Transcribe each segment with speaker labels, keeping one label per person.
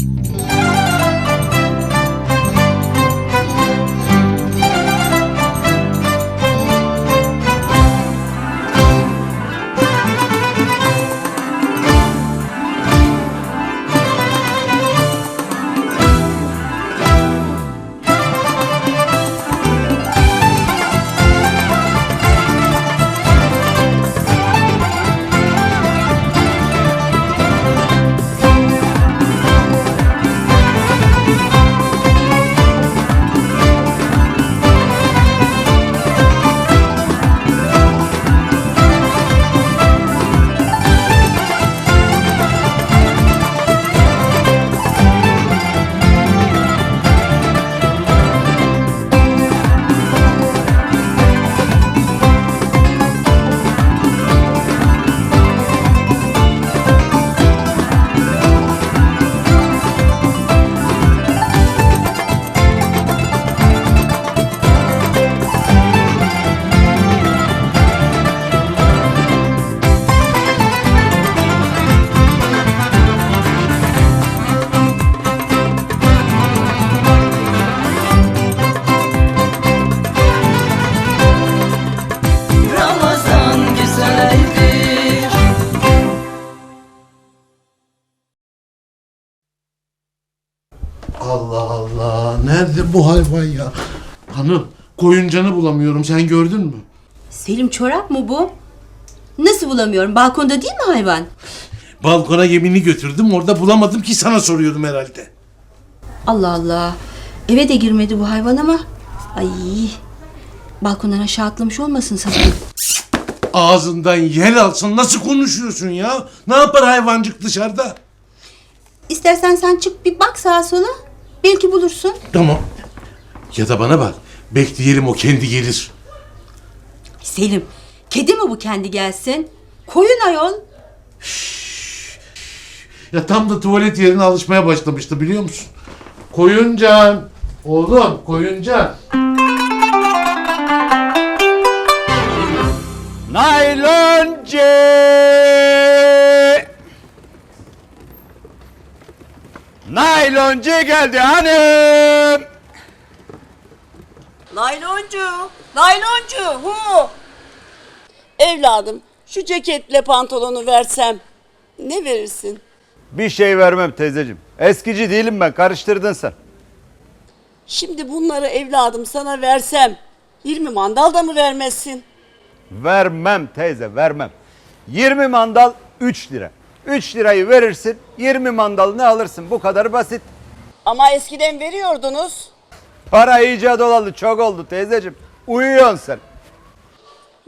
Speaker 1: Ramazan
Speaker 2: bulamıyorum. Sen gördün mü?
Speaker 3: Selim çorap mı bu? Nasıl bulamıyorum? Balkonda değil mi hayvan?
Speaker 2: Balkona gemini götürdüm. Orada bulamadım ki sana soruyordum herhalde.
Speaker 3: Allah Allah. Eve de girmedi bu hayvan ama. Ay. Balkondan aşağı atlamış olmasın sakın.
Speaker 2: Ağzından yel alsın. Nasıl konuşuyorsun ya? Ne yapar hayvancık dışarıda?
Speaker 3: İstersen sen çık bir bak sağa sola. Belki bulursun.
Speaker 2: Tamam. Ya da bana bak. Bekleyelim o kendi gelir.
Speaker 3: Selim, kedi mi bu kendi gelsin? Koyun ayol.
Speaker 2: Ya tam da tuvalet yerine alışmaya başlamıştı biliyor musun? Koyuncan. Oğlum koyuncan.
Speaker 4: Nayloncu! Nayloncu geldi hanım.
Speaker 5: Nayloncu, nayloncu, hu. Evladım, şu ceketle pantolonu versem ne verirsin?
Speaker 4: Bir şey vermem teyzeciğim. Eskici değilim ben karıştırdın sen.
Speaker 5: Şimdi bunları evladım sana versem 20 mandal da mı vermezsin?
Speaker 4: Vermem teyze vermem. 20 mandal 3 lira. 3 lirayı verirsin 20 mandal ne alırsın bu kadar basit.
Speaker 5: Ama eskiden veriyordunuz.
Speaker 4: Para iyice dolalı çok oldu teyzeciğim. Uyuyorsun sen.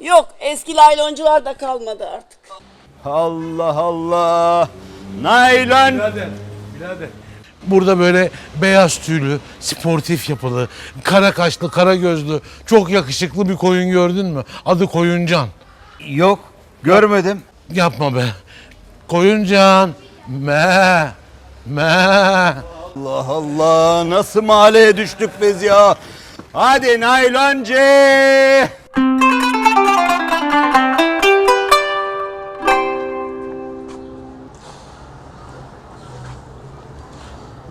Speaker 5: Yok, eski layloncular da kalmadı artık.
Speaker 4: Allah Allah. Naylon.
Speaker 2: Burada böyle beyaz tüylü, sportif yapılı, kara kaşlı, kara gözlü, çok yakışıklı bir koyun gördün mü? Adı Koyuncan.
Speaker 4: Yok görmedim.
Speaker 2: Yapma be. Koyuncan. Me. Me.
Speaker 4: Allah Allah nasıl mahalleye düştük biz ya. Hadi nayloncu.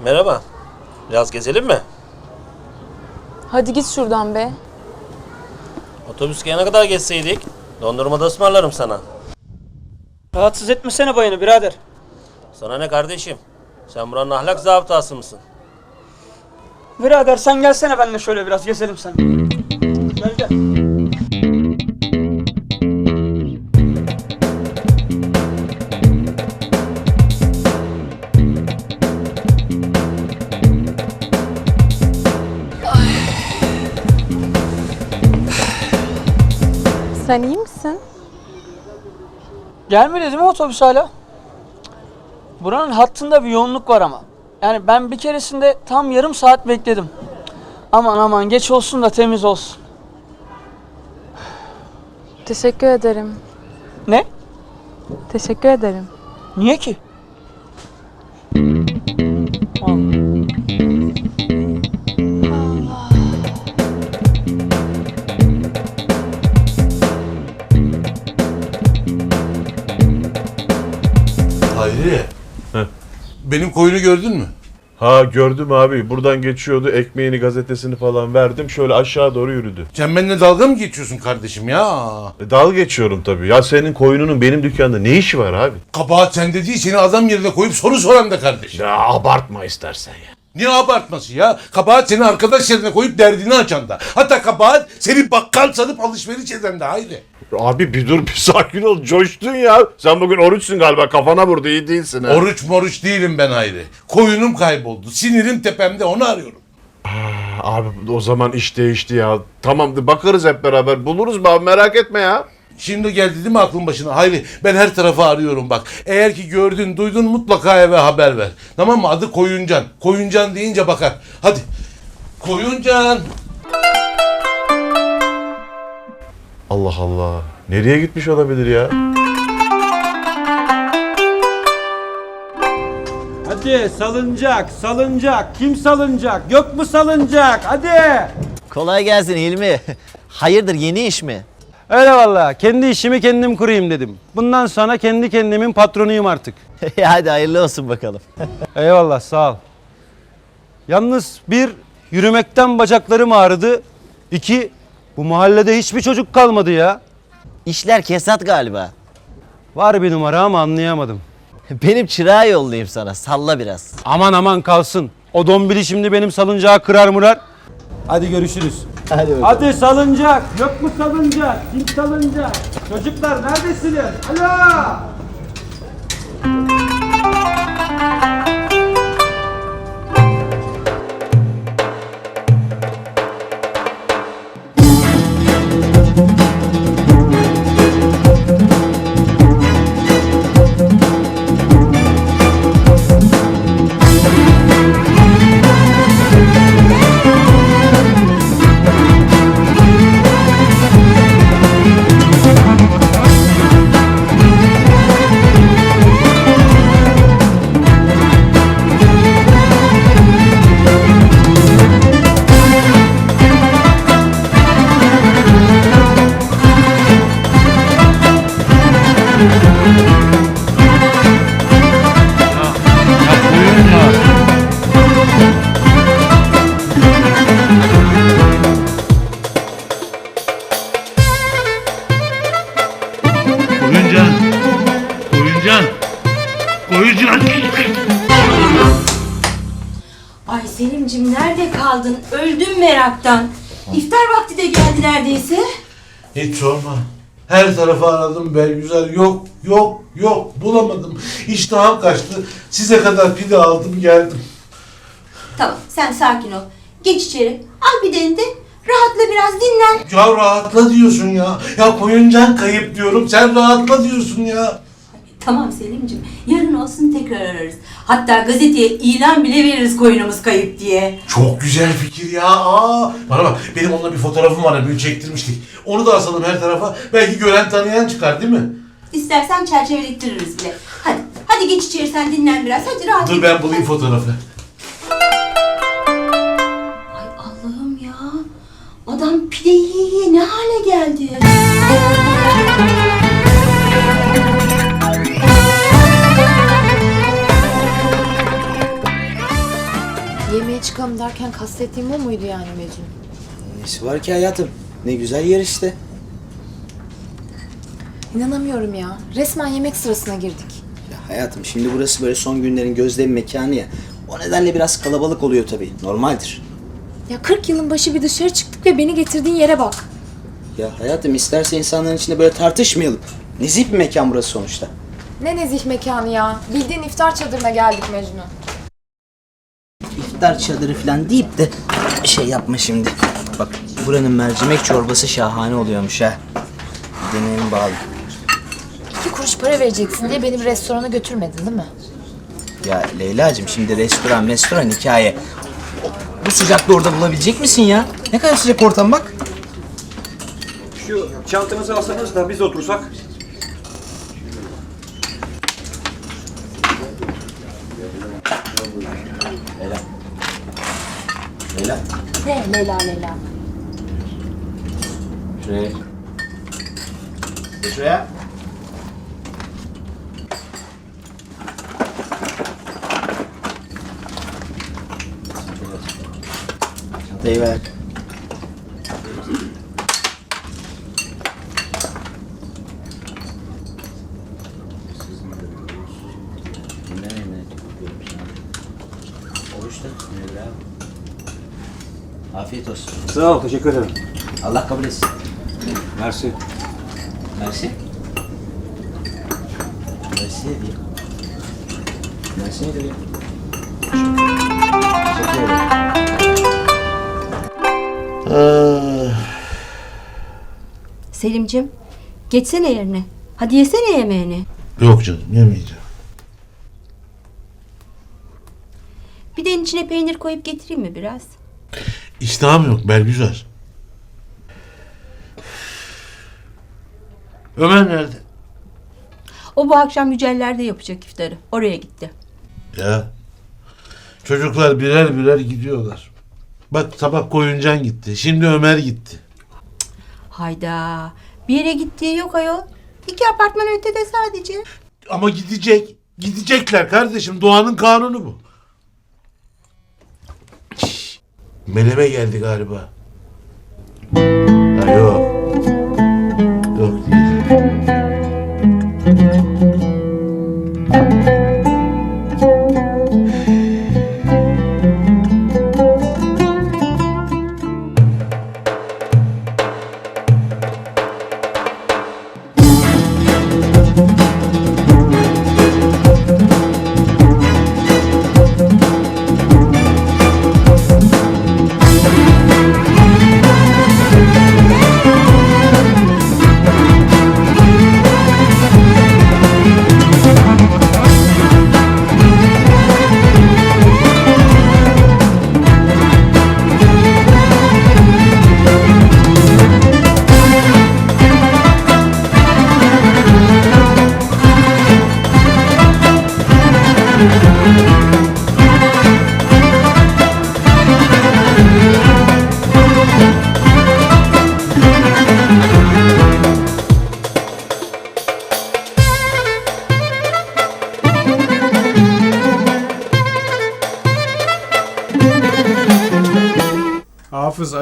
Speaker 6: Merhaba. Biraz gezelim mi?
Speaker 7: Hadi git şuradan be.
Speaker 6: Otobüs gelene kadar geçseydik. Dondurma da ısmarlarım sana.
Speaker 8: Rahatsız etmesene bayanı birader.
Speaker 6: Sana ne kardeşim? Sen buranın ahlak zabıtası mısın?
Speaker 8: Birader sen gelsene benimle şöyle biraz gezelim sen. Gel gel.
Speaker 7: Sen iyi misin?
Speaker 8: Gelmedi değil mi otobüs hala? Buranın hattında bir yoğunluk var ama. Yani ben bir keresinde tam yarım saat bekledim. Aman aman geç olsun da temiz olsun.
Speaker 7: Teşekkür ederim.
Speaker 8: Ne?
Speaker 7: Teşekkür ederim.
Speaker 8: Niye ki?
Speaker 2: Hayri. Benim koyunu gördün mü?
Speaker 9: Ha gördüm abi. Buradan geçiyordu. Ekmeğini, gazetesini falan verdim. Şöyle aşağı doğru yürüdü.
Speaker 2: Sen benimle dalga mı geçiyorsun kardeşim ya?
Speaker 9: E, dal geçiyorum tabii. Ya senin koyununun benim dükkanda ne işi var abi?
Speaker 2: Kabahat sende değil seni adam yerine koyup soru soran da kardeşim.
Speaker 9: Ya abartma istersen ya.
Speaker 2: Ne abartması ya? Kabahat seni arkadaş yerine koyup derdini açan da. Hatta kabahat seni bakkal sanıp alışveriş eden de haydi.
Speaker 9: Abi bir dur bir sakin ol. Coştun ya. Sen bugün oruçsun galiba. Kafana vurdu. iyi değilsin ha.
Speaker 2: Oruç moruç değilim ben haydi. Koyunum kayboldu. Sinirim tepemde onu arıyorum.
Speaker 9: Abi o zaman iş değişti ya. Tamam bakarız hep beraber. Buluruz be abi merak etme ya.
Speaker 2: Şimdi geldi değil mi aklın başına? Hayri ben her tarafı arıyorum bak. Eğer ki gördün duydun mutlaka eve haber ver. Tamam mı? Adı Koyuncan. Koyuncan deyince bakar. Hadi. Koyuncan.
Speaker 9: Allah Allah. Nereye gitmiş olabilir ya?
Speaker 10: Hadi salıncak, salıncak. Kim salınacak? Yok mu salınacak? Hadi.
Speaker 11: Kolay gelsin Hilmi. Hayırdır yeni iş mi?
Speaker 10: Öyle valla. Kendi işimi kendim kurayım dedim. Bundan sonra kendi kendimin patronuyum artık.
Speaker 11: Hadi hayırlı olsun bakalım.
Speaker 10: Eyvallah sağ ol. Yalnız bir, yürümekten bacaklarım ağrıdı. İki, bu mahallede hiçbir çocuk kalmadı ya.
Speaker 11: İşler kesat galiba.
Speaker 10: Var bir numara ama anlayamadım.
Speaker 11: Benim çırağı yollayayım sana. Salla biraz.
Speaker 10: Aman aman kalsın. O dombili şimdi benim salıncağı kırar murar. Hadi görüşürüz.
Speaker 11: Hadi bakalım.
Speaker 10: Hadi salıncak. Yok mu salıncak? Kim salıncak? Çocuklar neredesiniz? Alo!
Speaker 2: Koyuncan.
Speaker 3: Ay Selimcim nerede kaldın? Öldüm meraktan. İftar vakti de geldi neredeyse.
Speaker 2: Hiç sorma. Her tarafı aradım Belgüzel. Yok, yok, yok. Bulamadım. İştahım kaçtı. Size kadar pide aldım geldim.
Speaker 3: Tamam sen sakin ol. Geç içeri. Al pideni de rahatla biraz dinlen.
Speaker 2: Ya rahatla diyorsun ya. Ya koyuncan kayıp diyorum. Sen rahatla diyorsun ya.
Speaker 3: Tamam Selimcim. Yarın olsun tekrar ararız. Hatta gazeteye ilan bile veririz koyunumuz kayıp diye.
Speaker 2: Çok güzel fikir ya. Aa, bana bak benim onunla bir fotoğrafım var. Böyle çektirmiştik. Onu da asalım her tarafa. Belki gören tanıyan çıkar değil mi?
Speaker 3: İstersen çerçevelettiririz bile. Hadi. Hadi geç içeri sen dinlen biraz. Hadi rahat
Speaker 2: Dur ben bulayım fotoğrafı.
Speaker 3: Ay Allah'ım ya. Adam pide yiye yiye ne hale geldi?
Speaker 12: Çıkalım derken kastettiğim o muydu yani Mecnun?
Speaker 11: Nesi var ki hayatım? Ne güzel yer işte.
Speaker 12: İnanamıyorum ya. Resmen yemek sırasına girdik.
Speaker 11: Ya hayatım şimdi burası böyle son günlerin gözlem mekanı ya. O nedenle biraz kalabalık oluyor tabii. Normaldir.
Speaker 12: Ya 40 yılın başı bir dışarı çıktık ve beni getirdiğin yere bak.
Speaker 11: Ya hayatım isterse insanların içinde böyle tartışmayalım. Nezih bir mekan burası sonuçta.
Speaker 12: Ne nezih mekanı ya. Bildiğin iftar çadırına geldik Mecnun.
Speaker 11: İftar çadırı falan deyip de şey yapma şimdi. Bak buranın mercimek çorbası şahane oluyormuş ha. Deneyelim bağlı.
Speaker 12: İki kuruş para vereceksin diye beni bir restorana götürmedin değil mi?
Speaker 11: Ya Leyla'cığım şimdi restoran restoran hikaye. Bu sıcakta orada bulabilecek misin ya? Ne kadar sıcak ortam bak.
Speaker 10: Şu çantanızı alsanız da biz otursak.
Speaker 12: de Leyla Leyla.
Speaker 11: Şuraya. Şuraya.
Speaker 13: Çantayı ver. Afiyet olsun.
Speaker 10: Sağ ol teşekkür ederim.
Speaker 13: Allah kabul etsin.
Speaker 10: Mersi.
Speaker 13: Mersi. Mersi ne diyeyim? Mersi ya? Teşekkür ederim.
Speaker 3: Selimcim geçsene yerine. Hadi yesene yemeğini.
Speaker 2: Yok canım yemeyeceğim.
Speaker 3: Bir de içine peynir koyup getireyim mi biraz?
Speaker 2: İştahım yok Belgüzar. Ömer nerede?
Speaker 3: O bu akşam Yüceller'de yapacak iftarı. Oraya gitti.
Speaker 2: Ya. Çocuklar birer birer gidiyorlar. Bak sabah Koyuncan gitti. Şimdi Ömer gitti.
Speaker 3: Hayda. Bir yere gittiği yok ayol. İki apartman ötede sadece.
Speaker 2: Ama gidecek. Gidecekler kardeşim. Doğanın kanunu bu. Meleme geldi galiba. Ha,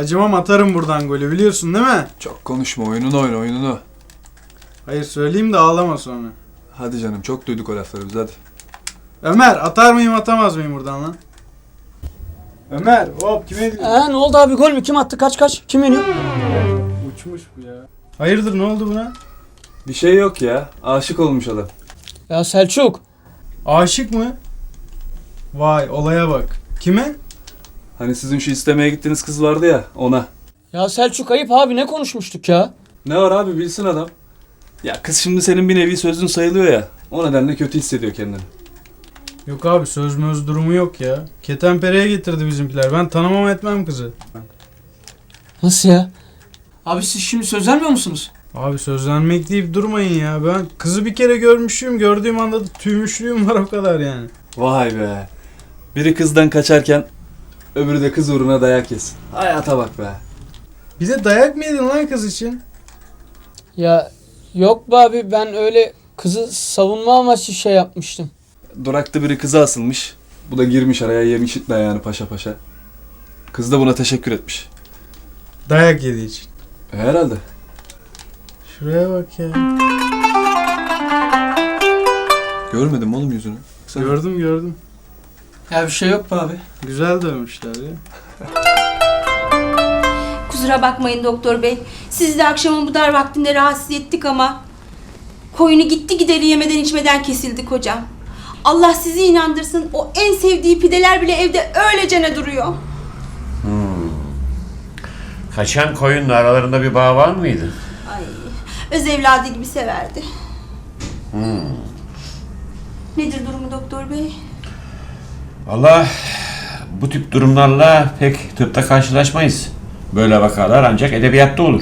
Speaker 14: acımam atarım buradan golü biliyorsun değil mi?
Speaker 1: Çok konuşma oyununu oyna oyununu.
Speaker 14: Hayır söyleyeyim de ağlama sonra.
Speaker 1: Hadi canım çok duyduk o lafları biz hadi.
Speaker 14: Ömer atar mıyım atamaz mıyım buradan lan? Ömer hop kime gidiyor?
Speaker 8: Ee, ne oldu abi gol mü? Kim attı? Kaç kaç? Kim yeniyor?
Speaker 14: Uçmuş bu ya. Hayırdır ne oldu buna?
Speaker 1: Bir şey yok ya. Aşık olmuş adam.
Speaker 8: Ya Selçuk.
Speaker 14: Aşık mı? Vay olaya bak. Kime?
Speaker 1: Hani sizin şu istemeye gittiğiniz kız vardı ya ona.
Speaker 8: Ya Selçuk ayıp abi ne konuşmuştuk ya?
Speaker 1: Ne var abi bilsin adam. Ya kız şimdi senin bir nevi sözün sayılıyor ya. O nedenle kötü hissediyor kendini.
Speaker 14: Yok abi söz möz durumu yok ya. Ketenpere'ye getirdi bizimkiler. Ben tanımam etmem kızı.
Speaker 8: Nasıl ya? Abi siz şimdi söz vermiyor musunuz?
Speaker 14: Abi sözlenmek deyip durmayın ya. Ben kızı bir kere görmüşlüğüm. Gördüğüm anda da tüymüşlüğüm var o kadar yani.
Speaker 1: Vay be. Biri kızdan kaçarken öbürü de kız uğruna dayak yesin. Hayata bak be.
Speaker 14: Bir de dayak mı yedin lan kız için?
Speaker 8: Ya yok be abi ben öyle kızı savunma amaçlı şey yapmıştım.
Speaker 1: Durakta biri kıza asılmış. Bu da girmiş araya yemiş itme yani paşa paşa. Kız da buna teşekkür etmiş.
Speaker 14: Dayak yediği için.
Speaker 1: E, herhalde.
Speaker 14: Şuraya bak ya.
Speaker 1: Görmedim oğlum yüzünü. Sen
Speaker 14: Gördüm gördüm.
Speaker 8: Ya bir şey yok be abi.
Speaker 14: Güzel dövmüşler ya.
Speaker 3: Kusura bakmayın doktor bey. Sizi de akşamın bu dar vaktinde rahatsız ettik ama... Koyunu gitti gideri yemeden içmeden kesildi kocam. Allah sizi inandırsın o en sevdiği pideler bile evde öylecene duruyor.
Speaker 15: Kaçan koyunla aralarında bir bağ var mıydı?
Speaker 3: Ay, öz evladı gibi severdi. Nedir durumu doktor bey?
Speaker 15: Valla bu tip durumlarla pek tıpta karşılaşmayız. Böyle vakalar ancak edebiyatta olur.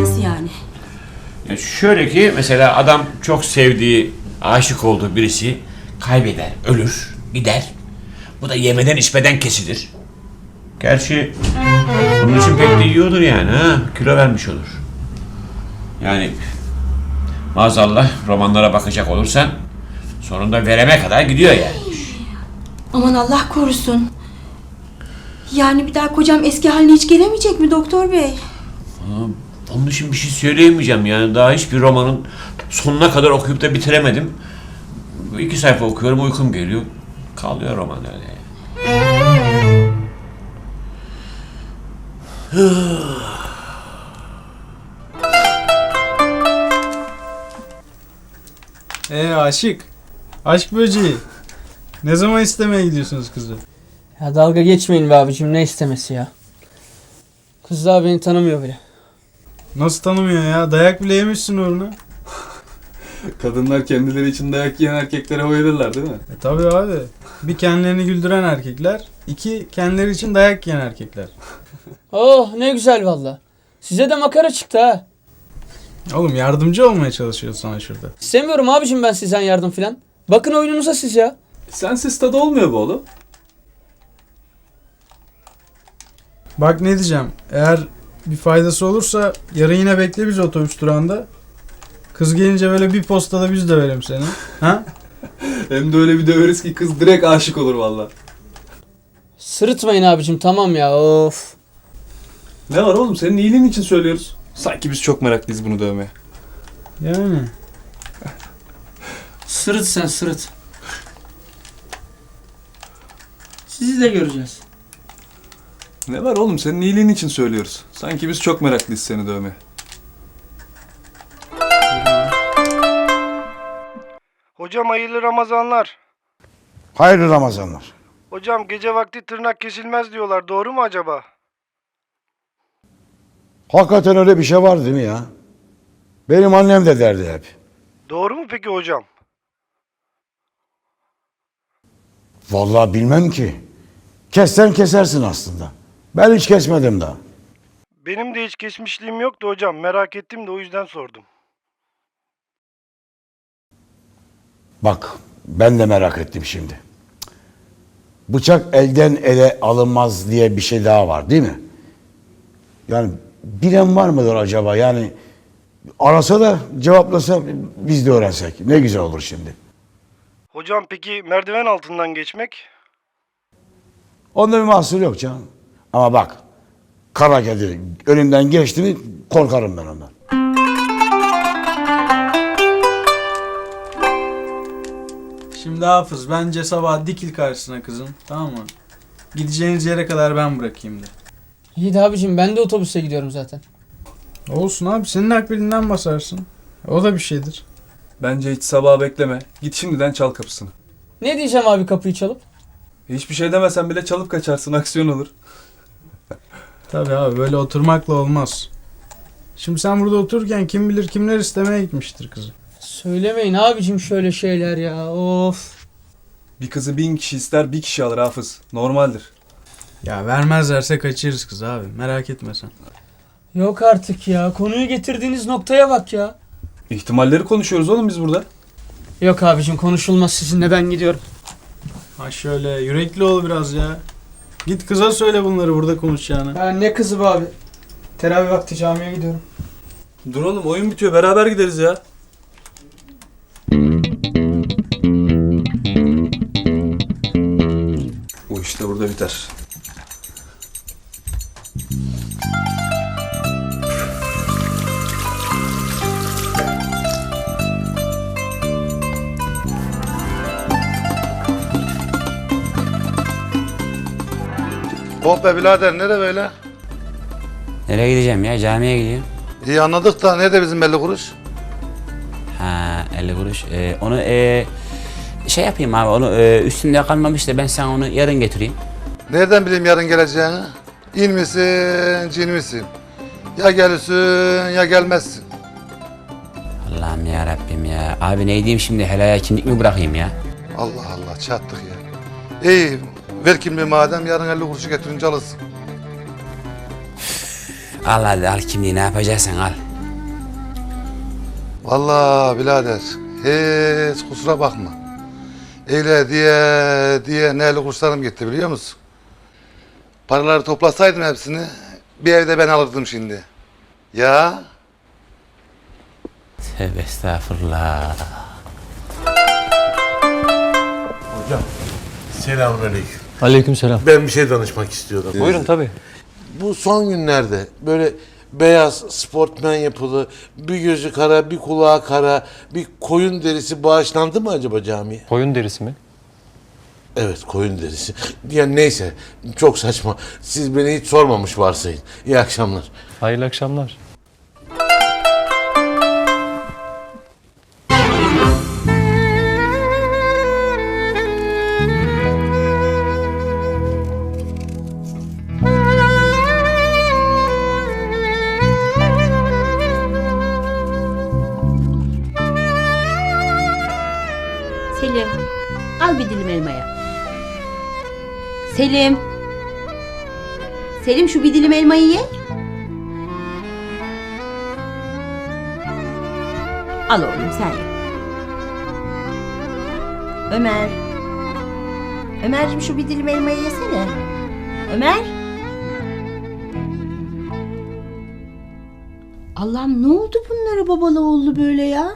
Speaker 3: Nasıl yani?
Speaker 15: Ya şöyle ki mesela adam çok sevdiği, aşık olduğu birisi kaybeder, ölür, gider. Bu da yemeden içmeden kesilir. Gerçi bunun için pek de iyi olur yani ha. Kilo vermiş olur. Yani maazallah romanlara bakacak olursan sonunda vereme kadar gidiyor yani.
Speaker 3: Aman Allah korusun. Yani bir daha kocam eski haline hiç gelemeyecek mi doktor bey?
Speaker 15: Onun için bir şey söyleyemeyeceğim yani daha hiçbir romanın sonuna kadar okuyup da bitiremedim. İki sayfa okuyorum uykum geliyor. Kalıyor roman öyle.
Speaker 14: Ee aşık. Aşk böceği. Ne zaman istemeye gidiyorsunuz kızı?
Speaker 8: Ya dalga geçmeyin be abicim ne istemesi ya. Kız daha beni tanımıyor bile.
Speaker 14: Nasıl tanımıyor ya? Dayak bile yemişsin uğruna.
Speaker 1: Kadınlar kendileri için dayak yiyen erkeklere bayılırlar değil mi?
Speaker 14: E tabi abi. Bir kendilerini güldüren erkekler, iki kendileri için dayak yiyen erkekler.
Speaker 8: Oh ne güzel valla. Size de makara çıktı ha.
Speaker 14: Oğlum yardımcı olmaya çalışıyoruz sana şurada.
Speaker 8: İstemiyorum abicim ben sizden yardım filan. Bakın oyununuza siz ya.
Speaker 1: Sensiz tadı olmuyor bu oğlum.
Speaker 14: Bak ne diyeceğim. Eğer bir faydası olursa yarın yine bekle biz otobüs durağında. Kız gelince böyle bir postada biz de verelim seni. Ha?
Speaker 1: Hem de öyle bir döveriz ki kız direkt aşık olur valla.
Speaker 8: Sırıtmayın abicim tamam ya of.
Speaker 1: Ne var oğlum senin iyiliğin için söylüyoruz. Sanki biz çok meraklıyız bunu dövmeye.
Speaker 14: Yani.
Speaker 8: Sırıt sen sırıt. Sizi de göreceğiz.
Speaker 1: Ne var oğlum senin iyiliğin için söylüyoruz. Sanki biz çok meraklıyız seni dövmeye.
Speaker 16: Hocam hayırlı Ramazanlar.
Speaker 17: Hayırlı Ramazanlar.
Speaker 16: Hocam gece vakti tırnak kesilmez diyorlar. Doğru mu acaba?
Speaker 17: Hakikaten öyle bir şey var değil mi ya? Benim annem de derdi hep.
Speaker 16: Doğru mu peki hocam?
Speaker 17: Vallahi bilmem ki. Kessen kesersin aslında. Ben hiç kesmedim daha.
Speaker 16: Benim de hiç geçmişliğim yoktu hocam. Merak ettim de o yüzden sordum.
Speaker 17: Bak ben de merak ettim şimdi. Bıçak elden ele alınmaz diye bir şey daha var değil mi? Yani bilen var mıdır acaba? Yani arasa da cevaplasa biz de öğrensek. Ne güzel olur şimdi.
Speaker 16: Hocam peki merdiven altından geçmek?
Speaker 17: Onda bir mahsur yok canım. Ama bak kara kedi önümden geçti mi korkarım ben ondan.
Speaker 14: Şimdi Hafız bence sabah dikil karşısına kızım. Tamam mı? Gideceğiniz yere kadar ben bırakayım de.
Speaker 8: İyi de abicim ben de otobüse gidiyorum zaten.
Speaker 14: Olsun abi senin akbilinden basarsın. O da bir şeydir.
Speaker 1: Bence hiç sabah bekleme. Git şimdiden çal kapısını.
Speaker 8: Ne diyeceğim abi kapıyı çalıp?
Speaker 1: Hiçbir şey demesen bile çalıp kaçarsın aksiyon olur.
Speaker 14: Tabii abi böyle oturmakla olmaz. Şimdi sen burada otururken kim bilir kimler istemeye gitmiştir kızı.
Speaker 8: Söylemeyin abicim şöyle şeyler ya of.
Speaker 1: Bir kızı bin kişi ister bir kişi alır hafız. Normaldir.
Speaker 14: Ya vermezlerse kaçırırız kız abi merak etme sen.
Speaker 8: Yok artık ya konuyu getirdiğiniz noktaya bak ya.
Speaker 1: İhtimalleri konuşuyoruz oğlum biz burada.
Speaker 8: Yok abicim konuşulmaz sizinle ben gidiyorum.
Speaker 14: Ha şöyle yürekli ol biraz ya. Git kıza söyle bunları burada konuşacağını.
Speaker 8: Ya ne kızı be abi. Teravih vakti camiye gidiyorum.
Speaker 1: Dur oğlum oyun bitiyor beraber gideriz ya. Bu işte burada biter.
Speaker 18: Hop be birader nere böyle?
Speaker 6: Nereye gideceğim ya? Camiye gidiyorum.
Speaker 18: İyi anladık da nerede bizim belli kuruş?
Speaker 6: Ha 50 kuruş. Ee, onu ee, şey yapayım abi onu ee, üstünde kalmamış da ben sana onu yarın getireyim.
Speaker 18: Nereden bileyim yarın geleceğini? İn misin, cin misin? Ya gelirsin ya gelmezsin.
Speaker 6: Allah'ım ya Rabbim ya. Abi ne diyeyim şimdi helaya kimlik mi bırakayım ya?
Speaker 18: Allah Allah çattık ya. İyi ver kimliği madem yarın 50 kuruşu getirince alırsın.
Speaker 6: Al hadi al kimliği ne yapacaksan al.
Speaker 18: Vallahi birader hiç kusura bakma. Eyle diye diye ne 50 kuruşlarım gitti biliyor musun? Paraları toplasaydım hepsini bir evde ben alırdım şimdi. Ya
Speaker 6: Tövbe estağfurullah.
Speaker 18: Hocam selamünaleyküm.
Speaker 19: Aleykümselam.
Speaker 2: Ben bir şey danışmak istiyordum.
Speaker 19: Buyurun tabii.
Speaker 2: Bu son günlerde böyle beyaz sportmen yapılı, bir gözü kara, bir kulağı kara, bir koyun derisi bağışlandı mı acaba camiye?
Speaker 19: Koyun derisi mi?
Speaker 2: Evet koyun derisi. Yani neyse çok saçma. Siz beni hiç sormamış varsayın. İyi akşamlar.
Speaker 19: Hayırlı akşamlar.
Speaker 3: Selim. Selim şu bir dilim elmayı ye. Al oğlum sen ye. Ömer. Ömerciğim şu bir dilim elmayı yesene. Ömer. Allah'ım ne oldu bunlara babalı oğlu böyle ya?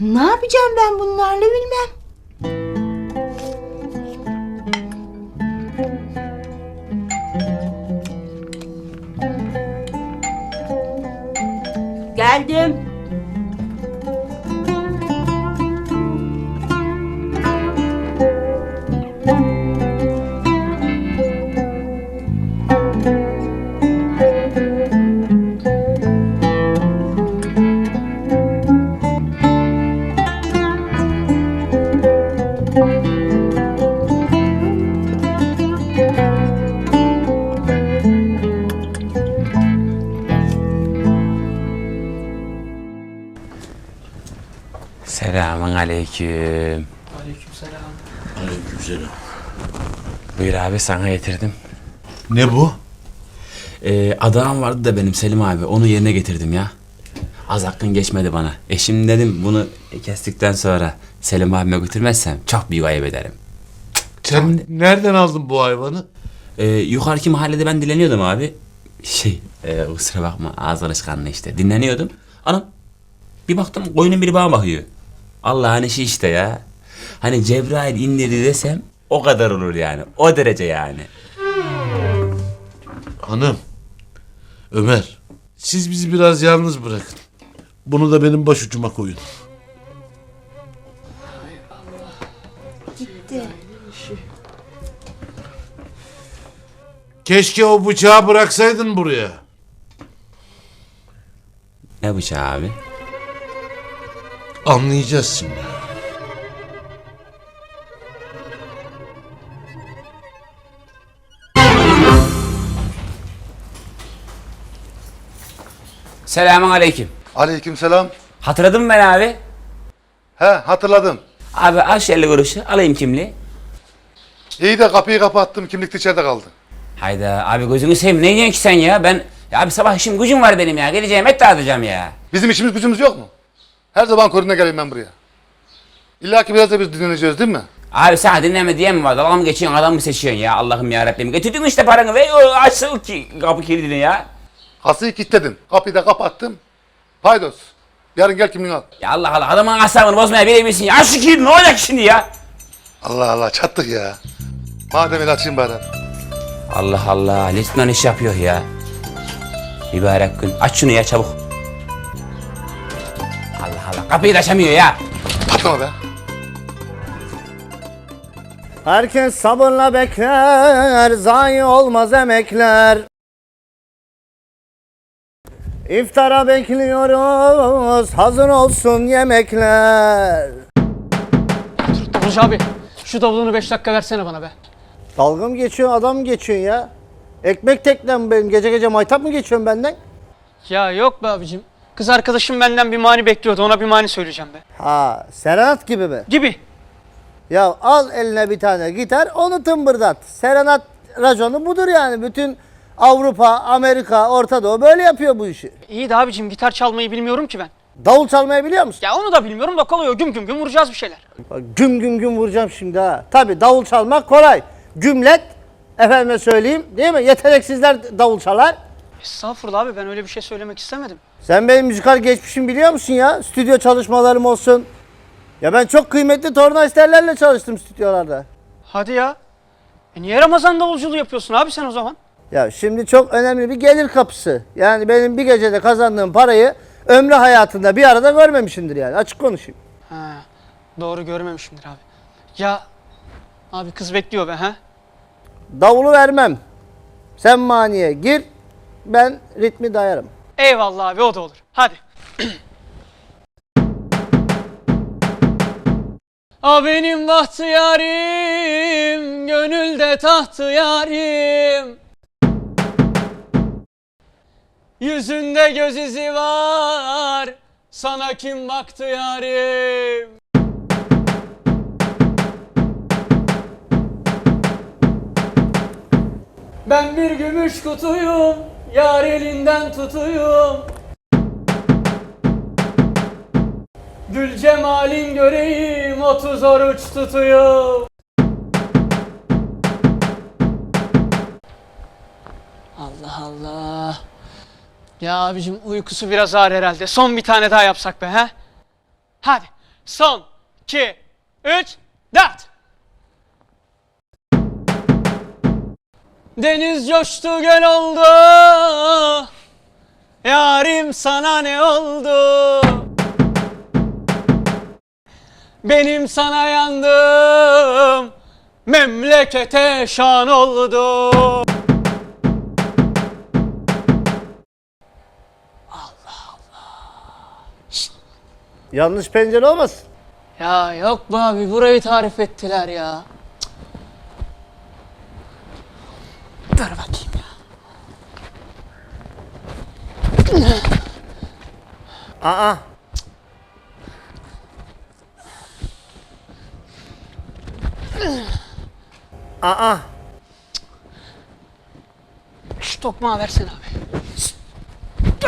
Speaker 3: Ne yapacağım ben bunlarla bilmem. Geldim.
Speaker 6: Selamun aleyküm.
Speaker 8: Aleykümselam.
Speaker 2: Aleykümselam.
Speaker 6: Buyur abi sana getirdim.
Speaker 2: Ne bu?
Speaker 6: Ee, adağım vardı da benim Selim abi. Onu yerine getirdim ya. Az hakkın geçmedi bana. E şimdi dedim bunu kestikten sonra Selim abime götürmezsem çok büyük ayıp ederim.
Speaker 2: Sen nereden aldın bu hayvanı?
Speaker 6: Ee, yukarıki mahallede ben dileniyordum abi. Şey, e, kusura bakma ağız alışkanlığı işte. Dinleniyordum. Anam bir baktım koyunun biri bana bakıyor. Allah'ın işi işte ya. Hani Cebrail indirdi desem o kadar olur yani. O derece yani.
Speaker 2: Hanım. Ömer. Siz bizi biraz yalnız bırakın. Bunu da benim başucuma koyun.
Speaker 3: Gitti.
Speaker 2: Keşke o bıçağı bıraksaydın buraya.
Speaker 6: Ne bıçağı abi?
Speaker 2: Anlayacağız şimdi.
Speaker 6: Selamun aleyküm.
Speaker 18: Aleykümselam.
Speaker 6: Hatırladın mı ben abi?
Speaker 18: He hatırladım.
Speaker 6: Abi al şu 50 kuruşu alayım kimliği.
Speaker 18: İyi de kapıyı kapattım. Kimlik de içeride kaldı.
Speaker 6: Hayda abi gözünü seveyim ne diyorsun ki sen ya? Ben ya abi sabah işim gücüm var benim ya. Geleceğim et dağıtacağım ya.
Speaker 18: Bizim işimiz gücümüz yok mu? Her zaman koruna geleyim ben buraya. İlla ki biraz da biz dinleneceğiz değil mi?
Speaker 6: Abi sana dinleme diyen mi var? Dalga mı geçiyorsun adam mı seçiyorsun ya? Allah'ım ya Rabbim. Getirdin işte paranı ve o açsın ki kapı kilidini ya.
Speaker 18: Kasayı kilitledim. Kapıyı da kapattım. Paydos. Yarın gel kimliğini al.
Speaker 6: Ya Allah Allah adamın asabını bozmaya bilebilirsin ya. Aç şu kilidi ne olacak şimdi ya?
Speaker 18: Allah Allah çattık ya. Madem öyle açayım bari.
Speaker 6: Allah Allah lütfen iş yapıyor ya. Mübarek gün. Aç şunu ya çabuk. Allah Allah kapıyı da açamıyor ya.
Speaker 18: Patlama be.
Speaker 11: Herkes sabırla bekler, zayi olmaz emekler. İftara bekliyoruz, hazır olsun yemekler.
Speaker 8: Hoca abi şu davulunu 5 dakika versene bana be.
Speaker 11: Dalga mı geçiyorsun, adam mı geçiyorsun ya? Ekmek teknem benim, gece gece maytap mı geçiyorsun benden?
Speaker 8: Ya yok be abicim. Kız arkadaşım benden bir mani bekliyordu. Ona bir mani söyleyeceğim be.
Speaker 11: Ha, serenat gibi mi?
Speaker 8: Gibi.
Speaker 11: Ya al eline bir tane gitar, onu tımbırdat. Serenat raconu budur yani. Bütün Avrupa, Amerika, Orta Doğu böyle yapıyor bu işi.
Speaker 8: İyi de abicim gitar çalmayı bilmiyorum ki ben.
Speaker 11: Davul çalmayı biliyor musun?
Speaker 8: Ya onu da bilmiyorum da kolay o güm güm güm vuracağız bir şeyler.
Speaker 11: Bak, Güm güm güm vuracağım şimdi ha. Tabi davul çalmak kolay. Gümlet, efendime söyleyeyim değil mi? Yeteneksizler davul çalar.
Speaker 8: Estağfurullah abi ben öyle bir şey söylemek istemedim.
Speaker 11: Sen benim müzikal geçmişimi biliyor musun ya? Stüdyo çalışmalarım olsun. Ya ben çok kıymetli tornavisterlerle çalıştım stüdyolarda.
Speaker 8: Hadi ya. E niye Ramazan davulculuğu yapıyorsun abi sen o zaman?
Speaker 11: Ya şimdi çok önemli bir gelir kapısı. Yani benim bir gecede kazandığım parayı ömrü hayatında bir arada görmemişimdir yani. Açık konuşayım.
Speaker 8: Ha, doğru görmemişimdir abi. Ya abi kız bekliyor be ha?
Speaker 11: Davulu vermem. Sen maniye gir. Ben ritmi dayarım.
Speaker 8: Eyvallah abi o da olur. Hadi. A benim bahtı yarim, gönülde tahtı yarim. Yüzünde göz izi var, sana kim baktı yarim? Ben bir gümüş kutuyum, yar elinden tutuyum. Gül cemalin göreyim, otuz oruç tutuyum. Allah Allah. Ya abicim uykusu biraz ağır herhalde. Son bir tane daha yapsak be ha? Hadi. Son, iki, üç, dört. Deniz coştu göl oldu. Yarim sana ne oldu? Benim sana yandım. Memlekete şan oldu.
Speaker 11: Yanlış pencere olmasın.
Speaker 8: Ya yok be abi burayı tarif ettiler ya. Cık. Dur bakayım ya.
Speaker 11: Aa. Aa.
Speaker 8: Şu tokmağı versene abi.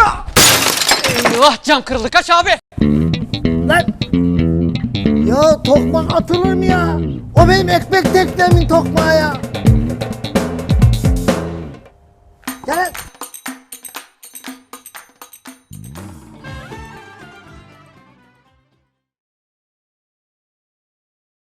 Speaker 8: Ah! Eyvah cam kırıldı kaç abi.
Speaker 11: Lan! Ya tokmak atılır mı ya? O benim ekmek teknemin tokmağı ya.